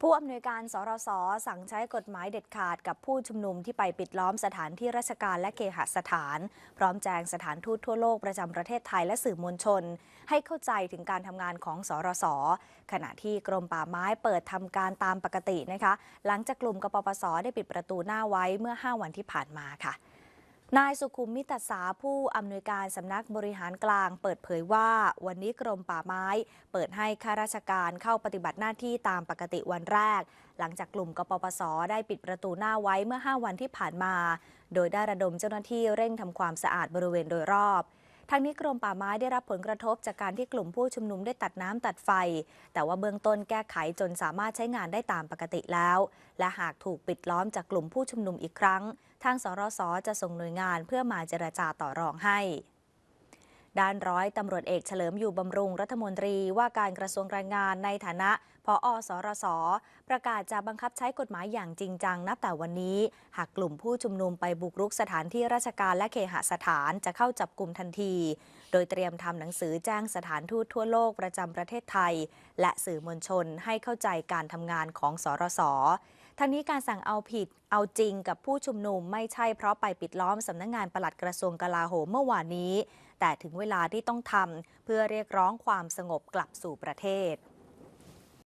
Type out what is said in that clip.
ผู้อำนวยการสรสสั่งใช้กฎหมายเด็ดขาดกับผู้ชุมนุมที่ไปปิดล้อมสถานที่ราชการและเคหสถาน พร้อมแจงสถานทูตทั่วโลกประจำประเทศไทยและสื่อมวลชน ให้เข้าใจถึงการทำงานของสรสขณะที่กรมป่าไม้เปิดทำการตามปกตินะคะ หลังจากกลุ่มกปปสได้ปิดประตูหน้าไว้เมื่อ 5 วันที่ผ่านมาค่ะ นายสุขุมมิตรสาผู้อำนวยการสำนักบริหารกลางเปิดเผยว่า วันนี้กรมป่าไม้ เปิดให้ข้าราชการเข้าปฏิบัติหน้าที่ตามปกติวันแรก หลังจากกลุ่มกปปส ได้ปิดประตูหน้าไว้เมื่อ 5 วันที่ผ่านมา โดยได้ระดมเจ้าหน้าที่เร่งทำความสะอาดบริเวณโดยรอบ ทางนี้กรมป่าไม้ได้รับผลกระทบจากการที่กลุ่มผู้ชุมนุมได้ตัดน้ำตัดไฟ แต่ว่าเบื้องต้นแก้ไขจนสามารถใช้งานได้ตามปกติแล้ว และหากถูกปิดล้อมจากกลุ่มผู้ชุมนุมอีกครั้ง ทางสรสจะส่งหน่วยงานเพื่อมาเจรจาต่อรองให้ ด้านร้อยตำรวจเอกเฉลิมอยู่บำรุงรัฐมนตรีว่าการกระทรวงแรงงานในฐานะพออสรส ประกาศจะบังคับใช้กฎหมายอย่างจริงจังนับแต่วันนี้ หากกลุ่มผู้ชุมนุมไปบุกรุกสถานที่ราชการและเคหสถานจะเข้าจับกลุ่มทันที โดยเตรียมทำหนังสือแจ้งสถานทูตทั่วโลกประจำประเทศไทย และสื่อมวลชนให้เข้าใจการทำงานของสรส ทั้งนี้การสั่งเอาผิดเอาจริงกับผู้ชุมนุมไม่ใช่เพราะไปปิดล้อมสำนักงงานปลัดกระทรวงกลาโหมเมื่อวานนี้ แต่ถึงเวลาที่ต้องทำเพื่อเรียกร้องความสงบกลับสู่ประเทศ